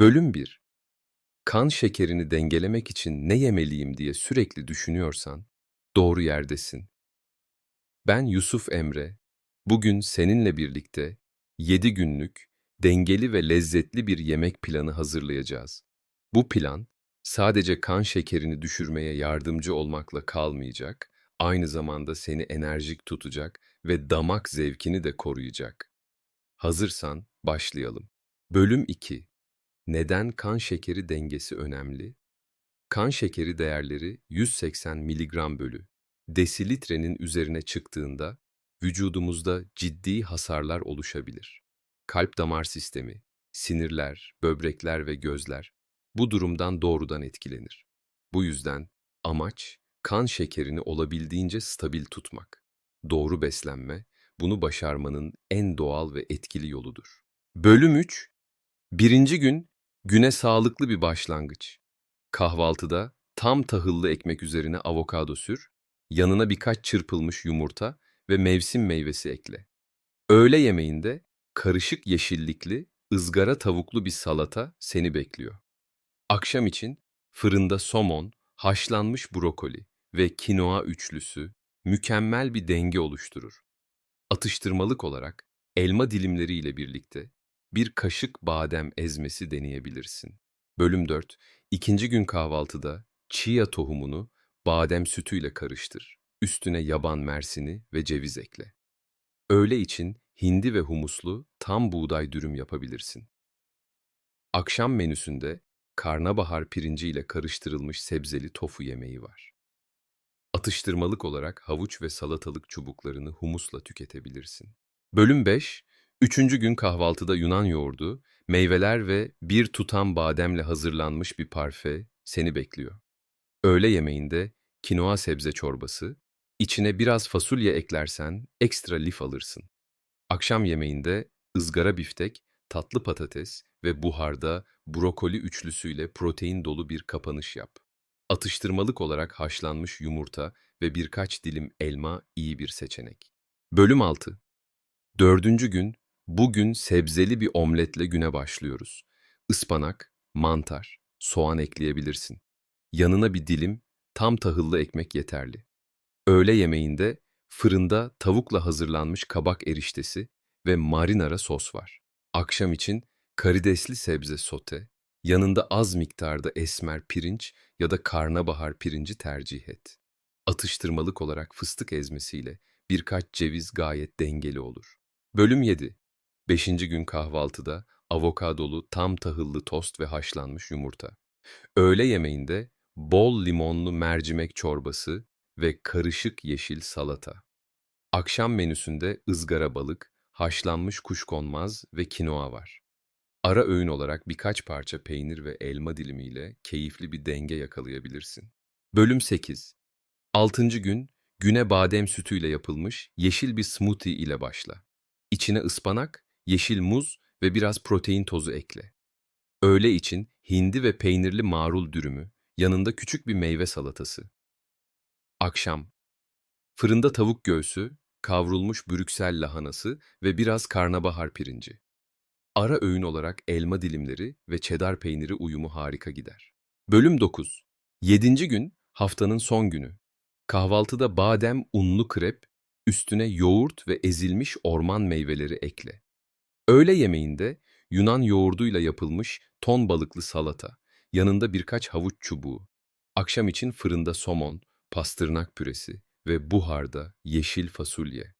Bölüm 1 Kan şekerini dengelemek için ne yemeliyim diye sürekli düşünüyorsan, doğru yerdesin. Ben Yusuf Emre. Bugün seninle birlikte 7 günlük, dengeli ve lezzetli bir yemek planı hazırlayacağız. Bu plan, sadece kan şekerini düşürmeye yardımcı olmakla kalmayacak, aynı zamanda seni enerjik tutacak ve damak zevkini de koruyacak. Hazırsan başlayalım. Bölüm 2 Neden kan şekeri dengesi önemli? Kan şekeri değerleri 180 mg bölü desilitrenin üzerine çıktığında vücudumuzda ciddi hasarlar oluşabilir. Kalp damar sistemi, sinirler, böbrekler ve gözler bu durumdan doğrudan etkilenir. Bu yüzden amaç kan şekerini olabildiğince stabil tutmak. Doğru beslenme bunu başarmanın en doğal ve etkili yoludur. Bölüm 3 Birinci gün güne sağlıklı bir başlangıç. Kahvaltıda tam tahıllı ekmek üzerine avokado sür, yanına birkaç çırpılmış yumurta ve mevsim meyvesi ekle. Öğle yemeğinde karışık yeşillikli, ızgara tavuklu bir salata seni bekliyor. Akşam için fırında somon, haşlanmış brokoli ve kinoa üçlüsü mükemmel bir denge oluşturur. Atıştırmalık olarak elma dilimleriyle birlikte bir kaşık badem ezmesi deneyebilirsin. Bölüm 4. İkinci gün kahvaltıda chia tohumunu badem sütüyle karıştır. Üstüne yaban mersini ve ceviz ekle. Öğle için hindi ve humuslu tam buğday dürüm yapabilirsin. Akşam menüsünde karnabahar pirinci ile karıştırılmış sebzeli tofu yemeği var. Atıştırmalık olarak havuç ve salatalık çubuklarını humusla tüketebilirsin. Bölüm 5. Üçüncü gün kahvaltıda Yunan yoğurdu, meyveler ve bir tutam bademle hazırlanmış bir parfe seni bekliyor. Öğle yemeğinde kinoa sebze çorbası, içine biraz fasulye eklersen ekstra lif alırsın. Akşam yemeğinde ızgara biftek, tatlı patates ve buharda brokoli üçlüsüyle protein dolu bir kapanış yap. Atıştırmalık olarak haşlanmış yumurta ve birkaç dilim elma iyi bir seçenek. Bölüm 6 Dördüncü gün, bugün sebzeli bir omletle güne başlıyoruz. Ispanak, mantar, soğan ekleyebilirsin. Yanına bir dilim tam tahıllı ekmek yeterli. Öğle yemeğinde fırında tavukla hazırlanmış kabak eriştesi ve marinara sos var. Akşam için karidesli sebze sote, yanında az miktarda esmer pirinç ya da karnabahar pirinci tercih et. Atıştırmalık olarak fıstık ezmesiyle birkaç ceviz gayet dengeli olur. Bölüm 7 Beşinci gün kahvaltıda avokadolu tam tahıllı tost ve haşlanmış yumurta. Öğle yemeğinde bol limonlu mercimek çorbası ve karışık yeşil salata. Akşam menüsünde ızgara balık, haşlanmış kuşkonmaz ve kinoa var. Ara öğün olarak birkaç parça peynir ve elma dilimiyle keyifli bir denge yakalayabilirsin. Bölüm 8 Altıncı gün, güne badem sütüyle yapılmış yeşil bir smoothie ile başla. İçine ıspanak, yeşil muz ve biraz protein tozu ekle. Öğle için hindi ve peynirli marul dürümü, yanında küçük bir meyve salatası. Akşam Fırında tavuk göğsü, kavrulmuş Brüksel lahanası ve biraz karnabahar pirinci. Ara öğün olarak elma dilimleri ve çedar peyniri uyumu harika gider. Bölüm 9 7. gün haftanın son günü. Kahvaltıda badem unlu krep, üstüne yoğurt ve ezilmiş orman meyveleri ekle. Öğle yemeğinde Yunan yoğurduyla yapılmış ton balıklı salata, yanında birkaç havuç çubuğu. Akşam için fırında somon, pastırnak püresi ve buharda yeşil fasulye.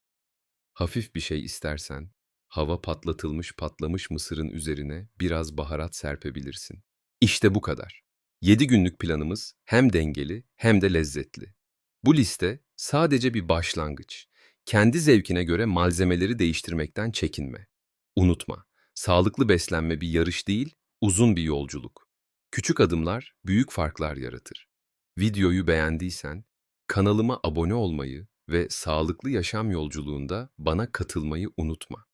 Hafif bir şey istersen, hava patlatılmış patlamış mısırın üzerine biraz baharat serpebilirsin. İşte bu kadar. 7 günlük planımız hem dengeli hem de lezzetli. Bu liste sadece bir başlangıç. Kendi zevkine göre malzemeleri değiştirmekten çekinme. Unutma, sağlıklı beslenme bir yarış değil, uzun bir yolculuk. Küçük adımlar büyük farklar yaratır. Videoyu beğendiysen kanalıma abone olmayı ve sağlıklı yaşam yolculuğunda bana katılmayı unutma.